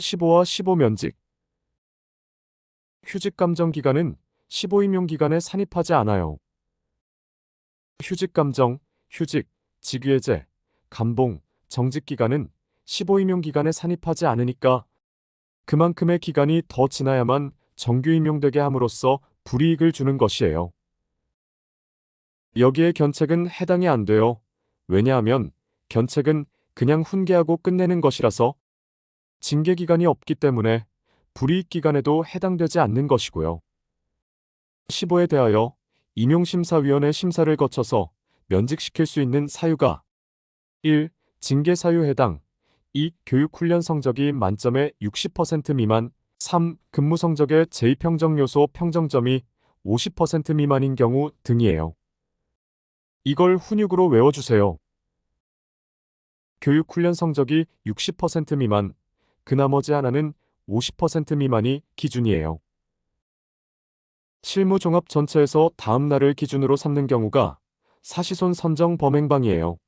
15와 15면직 휴직 감정 기간은 15임용 기간에 산입하지 않아요. 휴직 감정, 휴직, 직위해제, 감봉, 정직 기간은 15임용 기간에 산입하지 않으니까 그만큼의 기간이 더 지나야만 정규 임용되게 함으로써 불이익을 주는 것이에요. 여기에 견책은 해당이 안 돼요. 왜냐하면 견책은 그냥 훈계하고 끝내는 것이라서 징계 기간이 없기 때문에 불이익 기간에도 해당되지 않는 것이고요. 15에 대하여 임용심사위원회 심사를 거쳐서 면직시킬 수 있는 사유가 1. 징계 사유 해당 2. 교육훈련 성적이 만점의 60% 미만 3. 근무 성적의 제2평정 요소 평정점이 50% 미만인 경우 등이에요. 이걸 훈육으로 외워주세요. 교육훈련 성적이 60% 미만, 그 나머지 하나는 50% 미만이 기준이에요. 실무 종합 전체에서 다음 날을 기준으로 삼는 경우가 사시손 선정 범행방이에요.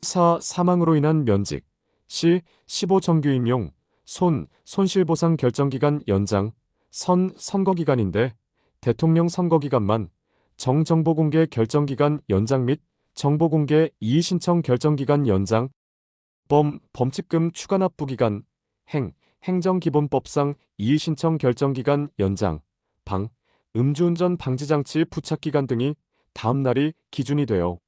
4. 사망으로 인한 면직 시 15정규 임용 손 손실보상 결정기간 연장 선 선거기간인데 대통령 선거기간만 정정보공개 결정기간 연장 및 정보공개 이의신청 결정기간 연장 범 범칙금 추가 납부 기간 행 행정기본법상 이의신청 결정기간 연장 방 음주운전 방지장치 부착기간 등이 다음 날이 기준이 돼요.